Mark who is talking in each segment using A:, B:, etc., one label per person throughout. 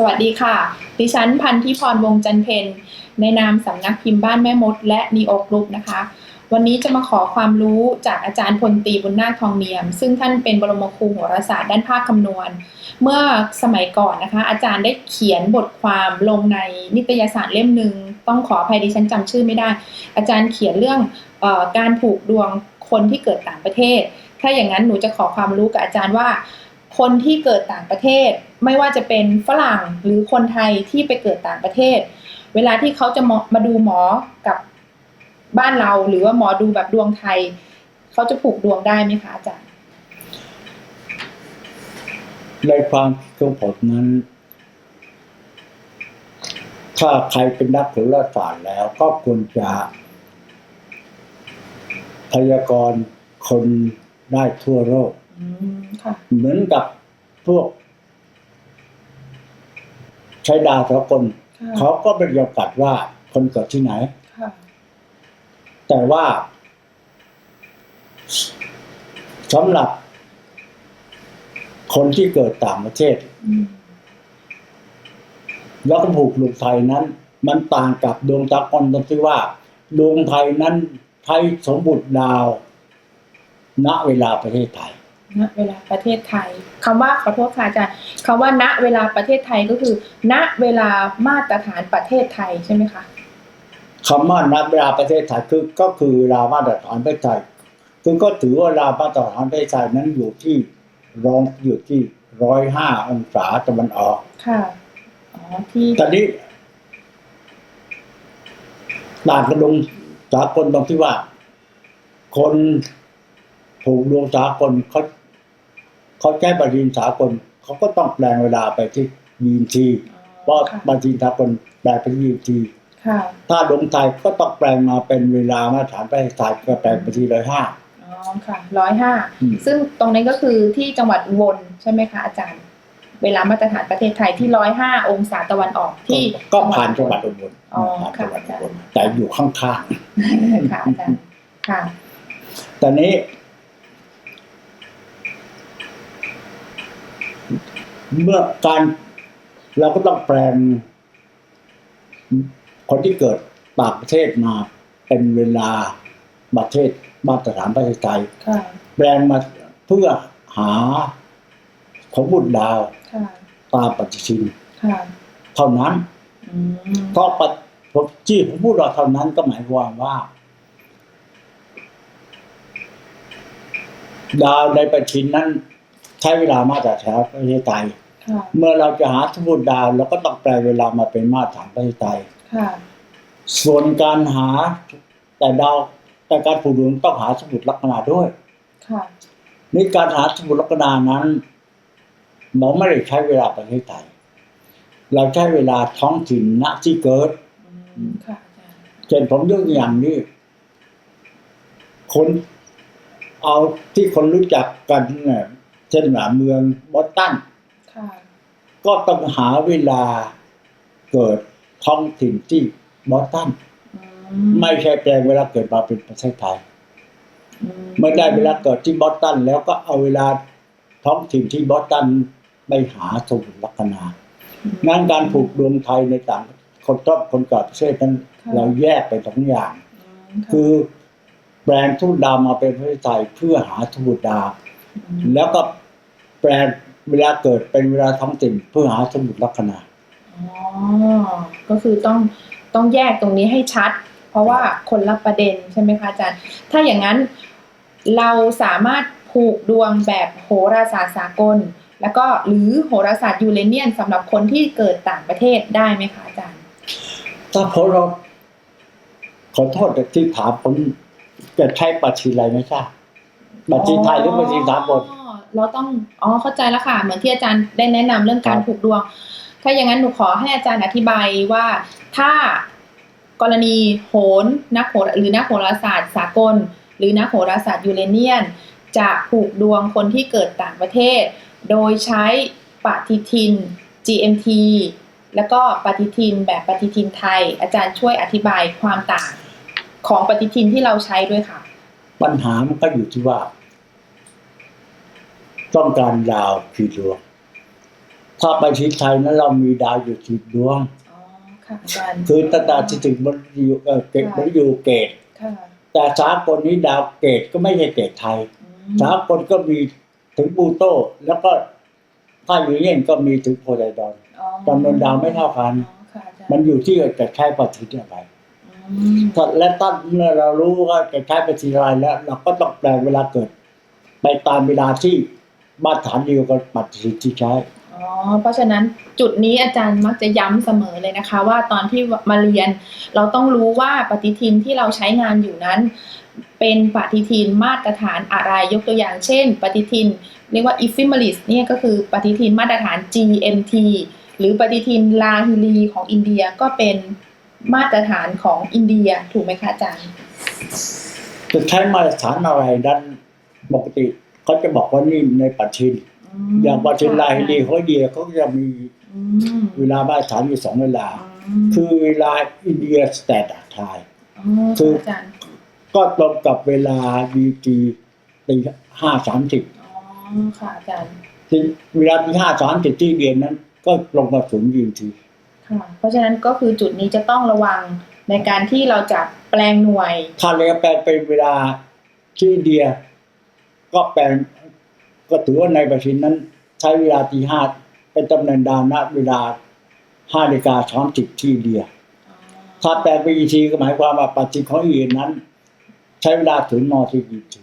A: สวัสดีค่ะ ดิฉันพันธิพรวงจันเพนในนามสำนักพิมพ์บ้านแม่มด และนีโอกรุ๊ปนะคะ วันนี้จะมาขอความรู้จากอาจารย์พลตีบุญนาคทองเนียม ซึ่งท่านเป็นบรมครูโหราศาสตร์ด้านภาคคำนวณ เมื่อสมัยก่อนนะคะ อาจารย์ได้เขียนบทความลงในนิตยสารเล่มหนึ่งต้องขออภัยดิฉันจำชื่อไม่ได้ อาจารย์เขียนเรื่องออการผูกดวงคนที่เกิดต่างประเทศ ถ้าอย่างนั้นหนูจะขอความรู้กับอาจารย์ว่า คนที่เกิดต่างประเทศ ไม่ว่าจะเป็นฝรั่งหรือคนไทยที่ไปเกิดต่างประเทศ เวลาที่เขาจะมามาดูหมอกับบ้านเราหรือว่าหมอดูแบบดวงไทย เขาจะผูกดวงได้ไหมคะอาจารย์
B: ในความคิดของผมนั้น ถ้าใครเป็นนักโหราศาสตร์แล้วก็ควรจะพยากรณ์คนได้ทั่วโลก
A: อืมค่ะ
B: เหมือนกับพวก ใช้ดาวสากล
A: ค่ะ
B: เขาก็เป็นจำกัดว่าคนเกิดที่ไหน
A: ค่ะ
B: แต่ว่าสำหรับ คนที่เกิดต่างประเทศ
A: อืม
B: แล้วก็ผูกดวงไทยนั้น มันต่างกับดวงตะกอนตรงที่ว่าดวงไทยนั้นใช้สมบุตรดาว ณเวลาประเทศไทย
A: ณเวลาประเทศไทยคำว่าขอโทษค่ะอาจารย์คำว่าณเวลาประเทศไทยก็คือ ณเวลามาตรฐานประเทศไทยใช่ไหมคะ
B: คำว่าณเวลาประเทศไทยคือก็คือเวลามาตรฐานประเทศไทยคือก็ถือว่าเวลามาตรฐานประเทศไทยนั้นอยู่ที่รองอยู่ที่ร้อยห้าองศาตะวันออก
A: ค่ะอ๋อที่
B: ตอนนี้ต่างกันดวงสากลตรงที่ว่า คนผูกดวงสากลเขา เขาใช้ปฏิทินสากลเขาก็ต้องแปลงเวลาไปที่ยีนทีเพราะ
A: ค่ะ
B: ปฏิทินสากลแปลไปที่ยีนที
A: ค่ะ
B: ถ้าดวงไทยก็ต้องแปลงมาเป็นเวลามาตรฐานประเทศไทยก็แปลงไปที่ร้อยห้า
A: อ๋อค่ะร้อยห้า
B: อืม
A: ซึ่งตรงนี้ก็คือที่จังหวัดอุบลใช่ไหมคะอาจารย์ เวลามาตรฐานประเทศไทยที่ร้อยห้าองศาตะวันออกที่
B: ก็ผ่านจังหวัดอุบล
A: อ๋อ
B: ผ่านจังหวัด
A: ค่ะ
B: อุบลแต่อยู่ข้าง
A: ค่ะอาจารย์ค่ะ
B: ๆตอนนี้ เมื่อการเราก็ต้องแปลง คนที่เกิดต่างประเทศมาเป็นเวลาประเทศมาตรฐานประเทศไทย
A: ค่ะ
B: แปลงมาเพื่อหาของบุตรดาว
A: ค่ะ
B: ตามปฏิทิน
A: ค่ะ
B: เท่านั้น
A: อืม
B: เพราะปฏิผมที่ผมพูดว่าเท่านั้นก็หมายความว่า ดาวในปฏิทินนั้น ใช้เวลามาตรฐานประเทศไทย
A: ค่ะ
B: เมื่อเราจะหาสมมุติดาวเราก็ต้องแปลเวลามาเป็นมาตรฐานประเทศไทย
A: ค่ะ
B: ส่วนการหาแต่ดาวแต่การผูกดวงต้องหาสมุดลัคนาด้วย
A: ค่ะ
B: นี่การหาสมุดลัคนานั้นเราไม่ได้ใช้เวลาประเทศไทย เราใช้เวลาท้องถิ่นณที่เกิด
A: อืมค่ะอาจารย์
B: เช่นผมยกตัวอย่างนี้ คนเอาที่คนรู้จักกันเนี่ย เช่นว่าเมืองบอสตัน
A: ค่ะ
B: ก็ต้องหาเวลาเกิดท้องถิ่นที่บอสตัน
A: อื
B: ไม่ใช่แปลงเวลาเกิดมาเป็นประเทศไทย
A: อื
B: เมื่อได้เวลาเกิดที่บอสตันแล้วก็เอาเวลาท้องถิ่นที่บอสตันไปหาสมุดลัคนา
A: อืม
B: งานการผูกดวงไทยในต่างคนต้นคนเกิดประเทศนั้น
A: ค่ะ
B: เราแยกเป็นสองอย่าง
A: อืมะ
B: คือแปลงทุนดาวมาเป็นประเทศไทยเพื่อหาสมุดดาว
A: ม
B: แล้วก็ แปลงเวลาเกิดเป็นเวลาท้องถิ่นเพื่อหาสมุดลัคนา
A: อ๋อก็คือต้องต้องแยกตรงนี้ให้ชัด เพราะว่าคนละประเด็นใช่ไหมคะอาจารย์ ถ้าอย่างนั้นเราสามารถผูกดวงแบบโหราศาสตร์สากล แล้วก็หรือโหราศาสตร์ยูเรเนียนสำหรับคนที่เกิดต่างประเทศได้ไหมคะอาจารย์
B: ถ้าเพราะเราขอโทษแต่ที่ถามผมจะใช้ปัจจิอะไรไม่ทราบปัจจิไทยหรือปัจจิสากล
A: อ๋อ เราต้องอ๋อเข้าใจแล้วค่ะ เหมือนที่อาจารย์ได้แนะนำเรื่องการ
B: ครับ
A: ผูกดวง ถ้าอย่างนั้นหนูขอให้อาจารย์อธิบายว่าถ้ากรณีโหนนักโหราหรือนักโหราศาสตร์สากล หรือนักโหราศาสตร์ยูเรเนียน จะผูกดวงคนที่เกิดต่างประเทศ โดยใช้ปฏิทิน GMT แล้วก็ปฏิทินแบบปฏิทินไทย อาจารย์ช่วยอธิบายความต่างของปฏิทินที่เราใช้ด้วยค่ะ
B: ปัญหามันก็อยู่ที่ว่า ต้องการดาวกี่ดวง ถ้าไปทิศไทยนั้นเรามีดาวอยู่สิบดวง
A: อ๋อค่ะอาจารย์
B: คือตั้งแต่ที่ถึงบริยูเออเกตบริยูเกต
A: ค่ะ
B: แต่สากลนี้ดาวเกตก็ไม่ใช่เกตไทย
A: อืม
B: สากลก็มีถึงบูโตแล้วก็ถ้าอยู่เย็นก็มีถึงโพไซดอน
A: อ๋อ
B: จำนวนดาวไม่เท่ากัน
A: อ๋อค่ะอาจารย์
B: มันอยู่ที่จะใช้ปฏิทินอะไร
A: อืม
B: ถ้าและตั้งเมื่อเรารู้ว่าจะใช้ปฏิทินอะไรแล้ว เราก็ต้องแปลงเวลาเกิด ไปตามเวลาที่ มาตรฐานเดียวกับปฏิทินที่ใช้
A: อ๋อ เพราะฉะนั้นจุดนี้อาจารย์มักจะย้ำเสมอเลยนะคะ ว่าตอนที่มาเรียน เราต้องรู้ว่าปฏิทินที่เราใช้งานอยู่นั้น เป็นปฏิทินมาตรฐานอะไรยกตัวอย่างเช่น ปฏิทินเรียกว่า ephemeris เนี่ยก็คือปฏิทินมาตรฐาน GMT หรือปฏิทินลาฮิลีของอินเดียก็เป็นมาตรฐานของอินเดียถูกไหมคะอาจารย์
B: จะใช้มาตรฐานอะไรดันปกติ เขาจะบอกว่านี่ในปฏิทิน
A: ม
B: อย่างปฏิทินลายดีเขาเดียเขาจะมี
A: อืม
B: เวลามาตรฐานอยู่สองเวลา
A: ม
B: คือเวลาอินเดียสแตนดาร์ดไทม์
A: อ๋อ
B: คือ
A: อาจารย์
B: ก็ตรงกับเวลาดีจีตีห้าสามสิบ
A: อ๋อค่ะอาจารย์
B: เวลาตีห้าสามสิบที่เรียนนั้น ก็ตรงกับศูนย์ยีนที
A: ค่ะเพราะฉะนั้นก็คือจุดนี้จะต้องระวังในการที่เราจะแปลงหน่วย
B: ถ้าเรียกแปลเป็นเวลาที่อินเดีย ก็แปลงก็ถือว่าในปฏิทินนั้น ใช้เวลาตีห้าเป็นตำแหน่งดาวณเวลาห้านาฬิกาสามสิบที่อินเดียถ้าแปลเป็นอีทีก็หมายความว่าปฏิทินของอินเดียนั้น ใช้เวลาถึงนอที่ยีนที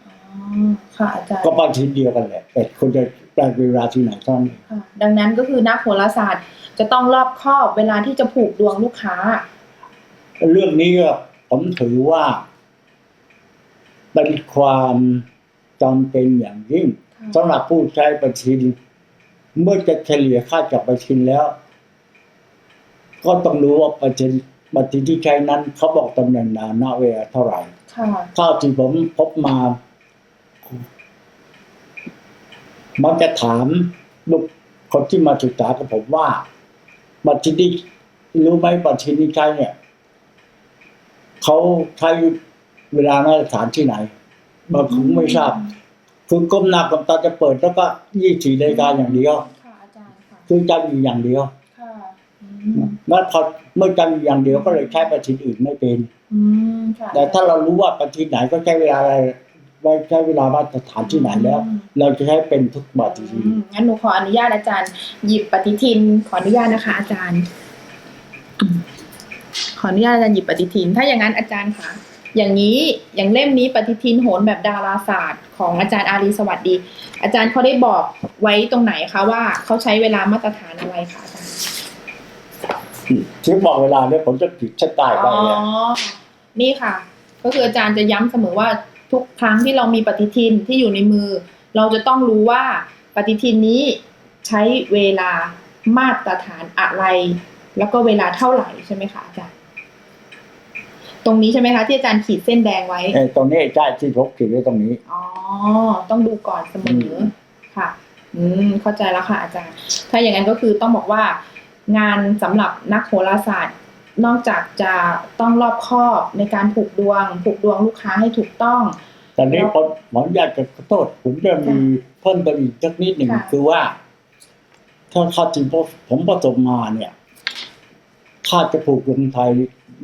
A: อ๋อค่ะอาจารย์
B: ก็ปฏิทินเดียวกันแหละแต่คนจะแปลงเป็นเวลาที่ไหนเท่านั้นเอง
A: ค่ะดังนั้นก็คือนักโหราศาสตร์จะต้องรอบคอบเวลาที่จะผูกดวงลูกค้า
B: เรื่องนี้ก็ผมถือว่าเป็นความ จำเป็นอย่างยิ่ง
A: ค่ะ
B: สำหรับผู้ใช้ปฏิทินเมื่อจะเฉลี่ยค่าจากปฏิทินแล้ว ก็ต้องรู้ว่าปฏิทินปฏิทินที่ใช้นั้นเขาบอกตำแหน่งนาณเวลาเท่าไหร่
A: ค่ะ
B: เท่าที่ผมพบมามันจะถามลูกคนที่มาศึกษากับผมว่าปฏิทินที่รู้ไหมปฏิทินที่ใช้เนี่ยเขาใช้เวลามาตรฐานที่ไหน บางคนไม่ทราบคือก้มหน้าก้มตาจะเปิดแล้วก็ยี่สี่รายการอย่างเดียว
A: ค่ะอาจารย์ค่ะ
B: คือจำอยู่อย่างเดียว
A: ค่ะอืม
B: แล้วพอเมื่อจำอยู่อย่างเดียวก็เลยใช้ปฏิทินอื่นไม่เป็น
A: อืมค่ะ
B: แต่ถ้าเรารู้ว่าปฏิทินไหนก็ใช้เวลาอะไรไว้ใช้เวลามาตรฐานที่ไหนแล้ว
A: อืม
B: เราจะใช้เป็นทุกปฏิทิน
A: อืมงั้นหนูขออนุญาตอาจารย์หยิบปฏิทินขออนุญาตนะคะ อาจารย์อืมขออนุญาตอาจารย์หยิบปฏิทิน ถ้าอย่างนั้นอาจารย์ค่ะ อย่างนี้อย่างเล่มนี้ปฏิทินโหนแบบดาราศาสตร์ ของอาจารย์อารีสวัสดี อาจารย์เขาได้บอกไว้ตรงไหนคะว่าเขาใช้เวลามาตรฐานอะไรคะอาจารย์
B: ที่บอกเวลาเนี่ยผมจะขีดเส้นใต้ไว้
A: อ๋อ
B: เนี่ย
A: นี่ค่ะ ก็คืออาจารย์จะย้ำเสมอว่าทุกครั้งที่เรามีปฏิทินที่อยู่ในมือ เราจะต้องรู้ว่าปฏิทินนี้ใช้เวลามาตรฐานอะไร แล้วก็เวลาเท่าไหร่ใช่ไหมคะอาจารย์ ตรงนี้ใช่ไหมคะที่อาจารย์ขีดเส้นแดงไว้
B: เอ้ยตรงนี้ใช่ที่ผมขีดไว้ตรงนี้
A: อ๋อ ต้องดูก่อนเสมอค่ะ อืมเข้าใจแล้วค่ะอาจารย์ ถ้าอย่างนั้นก็คือต้องบอกว่า งานสำหรับนักโหราศาสตร์ นอกจากจะต้องรอบคอบในการผูกดวง ผูกดวงลูกค้าให้ถูกต้อง
B: แต่นี้ผมผมอยากจะขอโทษผมจะมีเพิ่มเติมอีกสักนิดหนึ่ง
A: ค่ะ
B: คือว่าถ้าข้าจริงผมผมประสบมาเนี่ย ถ้าจะผูกดวงไทย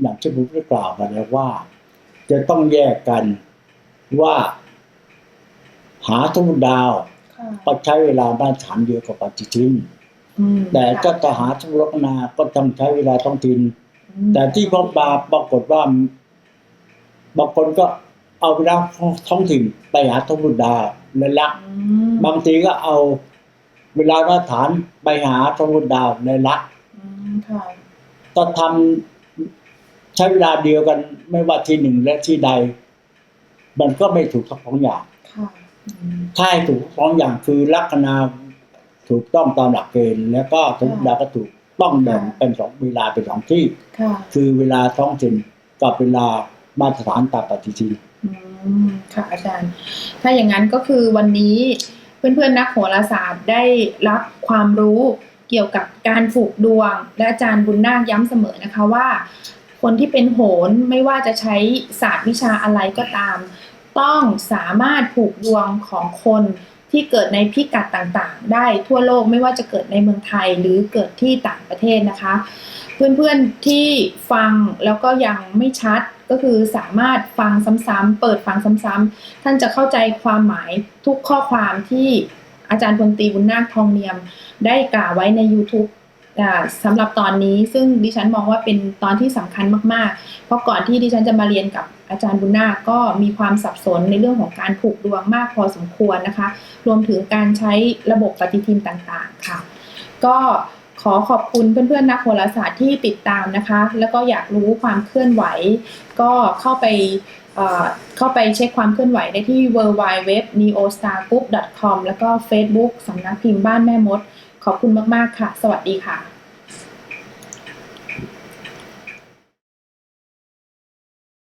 B: อย่างที่ผมได้กล่าวมาแล้วว่า จะต้องแยกกันว่าหาทุกดาว
A: ค่ะ
B: ก็ใช้เวลามาตรฐานเดียวกับปฏิทิน
A: อืม
B: แต่
A: ค่ะ
B: ก็จะหาทุกลักษณะก็ต้องใช้เวลาท้องถิ่น
A: อืม
B: แต่ที่พบมาปรากฏว่าบางคนก็เอาเวลาท้องถิ่นไปหาทุกดาวในลักษณ์
A: อืม
B: บางทีก็เอาเวลามาตรฐานไปหาทุกดาวในลัก ษณ์
A: อืมค่ะ
B: ก็ทำใช้เวลาเดียวกัน ไม่ว่าที่หนึ่งและที่ใด มันก็ไม่ถูกทั้งสองอย่าง
A: ค่ะอืม
B: ถ้าให้ถูกทั้งสองอย่างคือลัคนาถูกต้องตามหลักเกณฑ์ แล้วก็ทุกดาวก็ถูกต้องแบ่งเป็นสองเวลาเป็นสองที่
A: ค่ะ
B: คือเวลาท้องถิ่นกับเวลามาตรฐานตามปฏิทิน
A: อืมค่ะอาจารย์ ถ้าอย่างนั้นก็คือวันนี้เพื่อนๆนักโหราศาสตร์ได้รับความรู้ เกี่ยวกับการผูกดวง และอาจารย์บุญนาคย้ำเสมอนะคะว่า คนที่เป็นโหนไม่ว่าจะใช้ศาสตร์วิชาอะไรก็ตาม ต้องสามารถผูกดวงของคนที่เกิดในพิกัดต่างๆ ได้ทั่วโลกไม่ว่าจะเกิดในเมืองไทยหรือเกิดที่ต่างประเทศนะคะ เพื่อนๆที่ฟังแล้วก็ยังไม่ชัดก็คือสามารถฟังซ้ำๆเปิดฟังซ้ำๆท่านจะเข้าใจความหมายทุกข้อความที่ อาจารย์พลตรีบุญนาคทองเนียมได้กล่าวไว้ใน YouTube อ่สำหรับตอนนี้ซึ่งดิฉันมองว่าเป็นตอนที่สำคัญมากๆ เพราะก่อนที่ดิฉันจะมาเรียนกับอาจารย์บุญนาคก็มีความสับสนในเรื่องของการผูกดวงมากพอสมควรนะคะ รวมถึงการใช้ระบบปฏิทินต่างๆค่ะ ก็ ขอขอบคุณเพื่อนๆนักโหราศาสตร์ที่ติดตามนะคะ แล้วก็อยากรู้ความเคลื่อนไหว ก็เข้าไปเข้าไปเช็คความเคลื่อนไหวได้ที่ w w w n e o s t a r g r o u p c o m แล้วก็ Facebook สำนักพิมพ์บ้านแม่มด ขอบคุณมากๆค่ะ สวัสดีค่ะ